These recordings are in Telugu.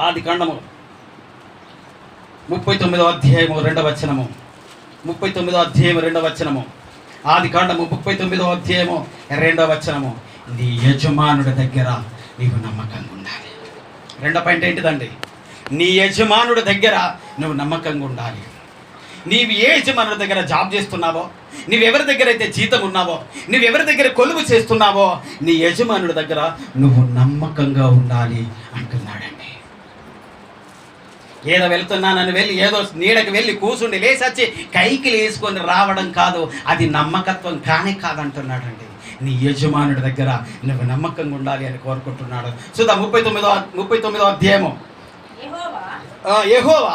ఆది కాండము ముప్పై తొమ్మిదో అధ్యాయము రెండవ వచనము. ముప్పై తొమ్మిదో అధ్యాయము రెండవ వచనము. ఆది కాండము ముప్పై తొమ్మిదో అధ్యాయము రెండవ వచనము. నీ యజమానుడి దగ్గర నీవు నమ్మకంగా ఉండాలి. రెండో పాయింట్ ఏంటిదండి? నీ యజమానుడి దగ్గర నువ్వు నమ్మకంగా ఉండాలి. నీవు ఏ యజమానుడి దగ్గర జాబ్ చేస్తున్నావో నువ్వెవరి దగ్గర అయితే జీతం ఉన్నావో నువ్వెవరి దగ్గర కొలువు చేస్తున్నావో నీ యజమానుడి దగ్గర నువ్వు నమ్మకంగా ఉండాలి అంటున్నాడు. ఏదో వెళ్తున్నానని వెళ్ళి ఏదో నీడకి వెళ్ళి కూర్చుండి లేసొచ్చి కైకి వేసుకొని రావడం కాదు. అది నమ్మకత్వం కానే కాదంటున్నాడండి. నీ యజమానుడి దగ్గర నువ్వు నమ్మకంగా ఉండాలి అని కోరుకుంటున్నాడు. సుధా ముప్పై తొమ్మిదో ముప్పై తొమ్మిదో అధ్యాయము. యెహోవా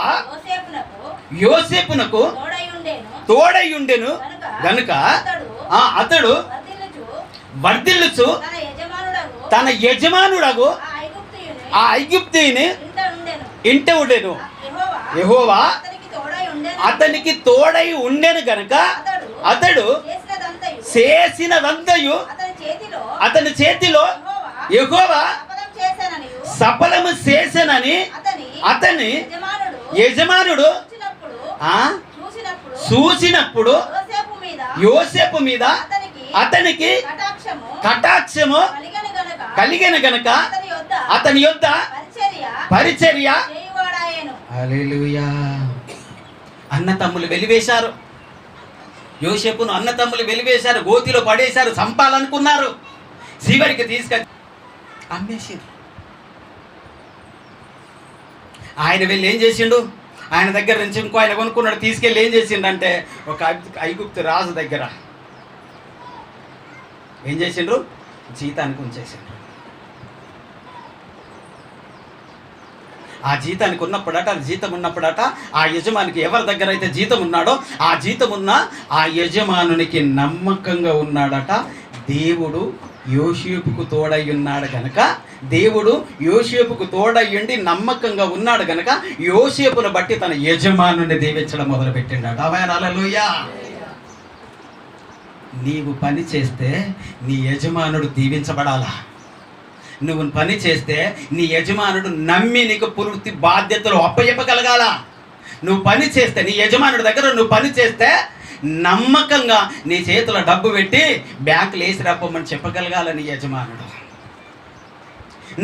యోసేపునకు తోడయుండెను. తోడై ఉండెను గనుక అతడు ఆ, అతడు వర్ధిల్లుచు తన యజమానుడగు ఆ ఐగుప్తిని ఇంట ఉండెను. యెహోవా? అతనికి తోడై ఉండెను. అతనికి తోడై ఉండెను గనుక అతడు చేసినదంతయు. చేసినదంతయు. అతని చేతిలో అతని చేతిలో యెహోవా సఫలము చేసెనని అతని అతని యజమానుడు యజమానుడు చూసినప్పుడు ఆ? చూసినప్పుడు చూసినప్పుడు యోసేపు మీద యోసేపు మీద అతనికి అతనికి కటాక్షము కటాక్షము కలిగను గనుక కలిగిన గనుక అతని యొద్ద అతని యొద్ద పరిచర్య పరిచర్య అన్న తమ్ములు వెలివేశారు. యోసేపును అన్న తమ్ములు వెలివేశారు గోతిలో పడేశారు చంపాలనుకున్నారు. చివరికి తీసుకొచ్చి అమ్మేసారు ఆయన వెళ్ళి ఏం చేసిండు? ఆయన దగ్గర నుంచి ఇంకో ఆయన కొనుక్కున్నాడు తీసుకెళ్ళి ఏం చేసిండంటే ఒక ఐగుప్తు రాజు దగ్గర ఏం చేసిండ్రు? జీతానికి ఉంచేసిండ్రు. ఆ జీతానికి ఉన్నప్పుడట జీతం ఉన్నప్పుడట ఆ యజమానికి ఎవరి దగ్గర అయితే జీతం ఉన్నాడో ఆ జీతం ఉన్న ఆ యజమానునికి నమ్మకంగా ఉన్నాడట. దేవుడు యోషేపుకు తోడై ఉన్నాడు గనక దేవుడు యోషేపుకు తోడయ్యుండి నమ్మకంగా ఉన్నాడు గనక యోసేపును బట్టి తన యజమానుని దీవించడం మొదలుపెట్టిండట. అవయనాలలోయా నీవు పని చేస్తే నీ యజమానుడు దీవించబడాలా? నువ్వు పని చేస్తే నీ యజమానుడు నమ్మి నీకు పూర్తి బాధ్యతలు అప్పచెప్పగలగాల. నువ్వు పని చేస్తే నీ యజమానుడి దగ్గర నువ్వు పని చేస్తే నమ్మకంగా నీ చేతిలో డబ్బు పెట్టి బ్యాంకులు వేసి రప్పమని చెప్పగలగాల నీ యజమానుడు.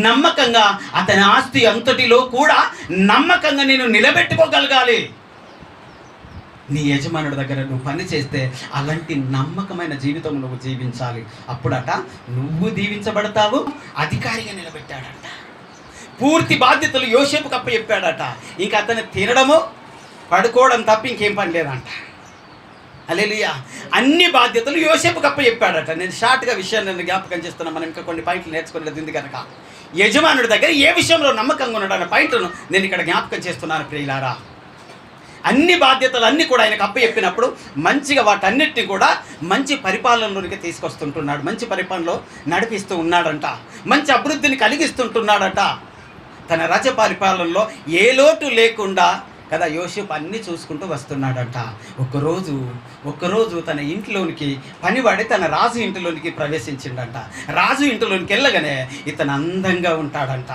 నమ్మకంగా అతని ఆస్తి అంతటిలో కూడా నమ్మకంగా నేను నిలబెట్టుకోగలగాలి. నీ యజమానుడి దగ్గర నువ్వు పని చేస్తే అలాంటి నమ్మకమైన జీవితం నువ్వు జీవించాలి. అప్పుడట నువ్వు దీవించబడతావు అధికారిగా నిలబెట్టాడట. పూర్తి బాధ్యతలు యోసేపు కప్ప చెప్పాడట ఇంకా అతను తినడము పడుకోవడం తప్ప ఇంకేం పని లేదంట. అలెలుయా అన్ని బాధ్యతలు యోసేపు కప్ప చెప్పాడట నేను షార్ట్గా విషయాన్ని నేను జ్ఞాపకం చేస్తున్నా. మనం ఇంకా కొన్ని పాయింట్లు నేర్చుకునేది ఉంది కనుక. యజమానుడి దగ్గర ఏ విషయంలో నమ్మకంగా ఉన్నాడు అన్న పాయింట్లను నేను ఇక్కడ జ్ఞాపకం చేస్తున్నాను ప్రియులారా. అన్ని బాధ్యతలు అన్నీ కూడా ఆయనకు అప్పచెప్పినప్పుడు మంచిగా వాటన్నిటిని కూడా మంచి పరిపాలనలోనికి తీసుకొస్తుంటున్నాడు. మంచి పరిపాలనలో నడిపిస్తూ ఉన్నాడంట. మంచి అభివృద్ధిని కలిగిస్తుంటున్నాడట. తన రజ పరిపాలనలో ఏ లోటు లేకుండా కదా యోసేపు అన్నీ చూసుకుంటూ వస్తున్నాడంట. ఒకరోజు ఒకరోజు తన ఇంట్లోనికి పనివాడి తన రాజు ఇంటిలోనికి ప్రవేశించిండట. రాజు ఇంటిలోనికి వెళ్ళగానే ఇతను అందంగా ఉంటాడంట.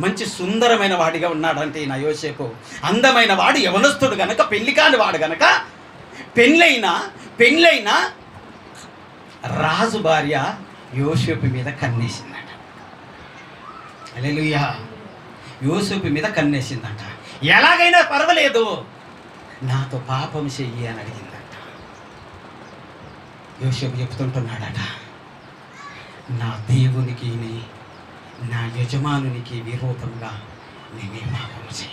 మంచి సుందరమైన వాడిగా ఉన్నాడంటే ఈయన యోసేపు. అందమైన వాడు యవనస్తుడు గనక పెళ్ళి కాని వాడు గనక పెళ్ళైన పెళ్ళైన రాజు భార్య యోసేపు మీద కన్నేసిందట. అలెలుయ్యా యోసేపు మీద కన్నేసిందట. ఎలాగైనా పర్వాలేదు. నాతో పాపం చెయ్యి అని అడిగిందంట. యోసేపు చెప్తుంటున్నాడట నా దేవునికి నా యజమానునికి విరోధంగా నేనే పాపం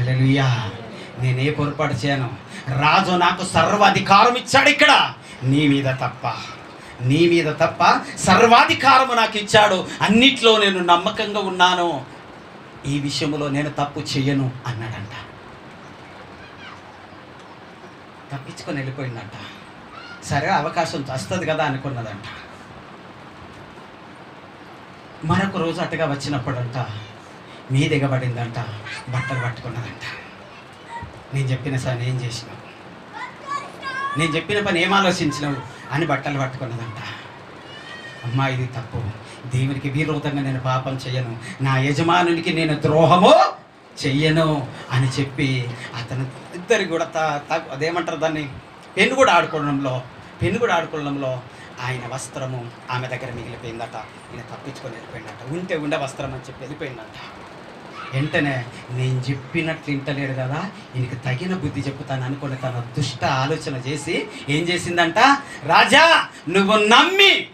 చెయ్యా నేనే పొరపాటు చేయను. రాజు నాకు సర్వాధికారం ఇచ్చాడు ఇక్కడ. నీ మీద తప్ప నీ మీద తప్ప సర్వాధికారము నాకు ఇచ్చాడు. అన్నిట్లో నేను నమ్మకంగా ఉన్నాను. ఈ విషయంలో నేను తప్పు చెయ్యను అన్నాడంట. తప్పించుకొని వెళ్ళిపోయిందంట. సరే అవకాశం వస్తుంది కదా అనుకున్నదంట. మరొక రోజు అతగా వచ్చినప్పుడంట మీ దిగబడిందంట బట్టలు పట్టుకున్నదంట నేను చెప్పిన సార్ ఏం చేసినావు. నేను చెప్పిన పని ఏం ఆలోచించినావు? అని బట్టలు పట్టుకున్నదంట. అమ్మా ఇది తప్పు. దేవునికి విరోధంగా నేను పాపం చేయను. నా యజమానునికి నేను ద్రోహము చెయ్యను అని చెప్పి అతను ఇద్దరికి కూడా త త- అదేమంటారు దాన్ని? పెన్ను కూడా ఆడుకోవడంలో పెన్ను కూడా ఆడుకోవడంలో ఆయన వస్త్రము ఆమె దగ్గర మిగిలిపోయిందట. ఈయన తప్పించుకొని వెళ్ళిపోయిందట. ఉంటే ఉండే వస్త్రం అని చెప్పి వెళ్ళిపోయిందట. వెంటనే నేను చెప్పినట్లు వింటలేడు కదా ఈయనకి తగిన బుద్ధి చెప్పుతాను అనుకుని తన దుష్ట ఆలోచన చేసి ఏం చేసిందంట? రాజా నువ్వు నమ్మి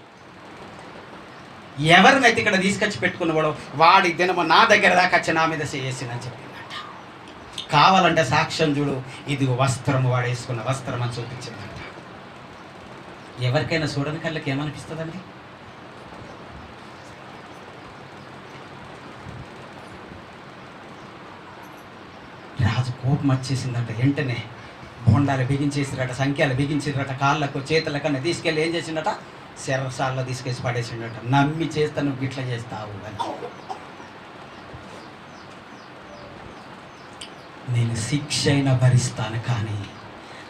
ఎవరినైతే ఇక్కడ తీసుకొచ్చి పెట్టుకున్నవాడో వాడి దినము నా దగ్గర దాకా వచ్చి నా మీద చేసిందని చెప్పిందంట. కావాలంటే సాక్ష్యం చూడు. ఇది వస్త్రము వాడు వేసుకున్న వస్త్రం అని చూపించిందంట. ఎవరికైనా చూడని కళ్ళకి ఏమనిపిస్తుందండి రాజు కోపం వచ్చేసిందంట. వెంటనే బోండాలు బిగించేసిరట సంఖ్యలు బిగించిరట కాళ్ళకు చేతులకన్నా తీసుకెళ్ళి ఏం చేసిండట శరసాల్లో తీసుకేసి పడేసిండట నమ్మి చేస్తా నువ్వు ఇట్లా చేస్తావు అని. నేను శిక్ష అయినా భరిస్తాను కానీ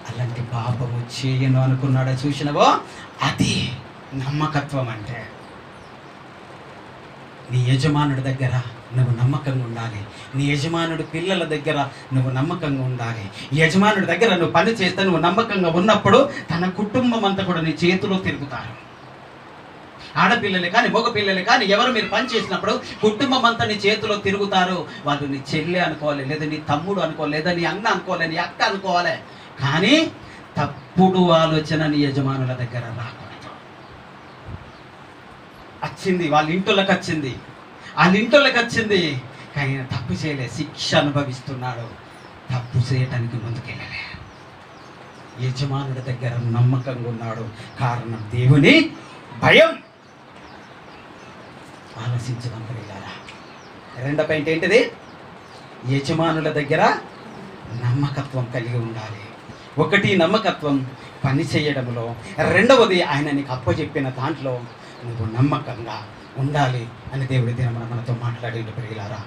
అలాంటి పాపము చేయను అనుకున్నాడో చూసినవో? అది నమ్మకత్వం అంటే నీ యజమానుడి దగ్గర నువ్వు నమ్మకంగా ఉండాలి. నీ యజమానుడి పిల్లల దగ్గర నువ్వు నమ్మకంగా ఉండాలి. యజమానుడి దగ్గర నువ్వు పని చేస్తే నువ్వు నమ్మకంగా ఉన్నప్పుడు తన కుటుంబం అంతా కూడా నీ చేతిలో తిరుగుతారు. ఆడపిల్లలే కానీ మగపిల్లలే కానీ ఎవరు మీరు పని చేసినప్పుడు కుటుంబం అంతా నీ చేతిలో తిరుగుతారు. వాళ్ళు నీ చెల్లె అనుకోవాలి లేదా నీ తమ్ముడు అనుకోవాలి లేదా నీ అన్న అనుకోవాలి నీ అక్క అనుకోవాలి. కానీ తప్పుడు ఆలోచన నీ యజమానుల దగ్గర రాకూడదు. వచ్చింది వాళ్ళ ఇంట్లోకి వచ్చింది. వాళ్ళ ఇంట్లోకి వచ్చింది. కానీ తప్పు చేయలే శిక్ష అనుభవిస్తున్నాడు. తప్పు చేయటానికి ముందుకెళ్ళలే. యజమానుడి దగ్గర నమ్మకంగా ఉన్నాడు. కారణం దేవుని భయం. ఆలోచించడం ప్రియులారా రెండో పాయింట్ ఏంటిది? యజమానుల దగ్గర నమ్మకత్వం కలిగి ఉండాలి. ఒకటి నమ్మకత్వం పని చేయడంలో రెండవది ఆయన నీకు అప్పచెప్పిన దాంట్లో నువ్వు నమ్మకంగా ఉండాలి అని దేవుడి దిన మనతో మాట్లాడి ప్రియులారా.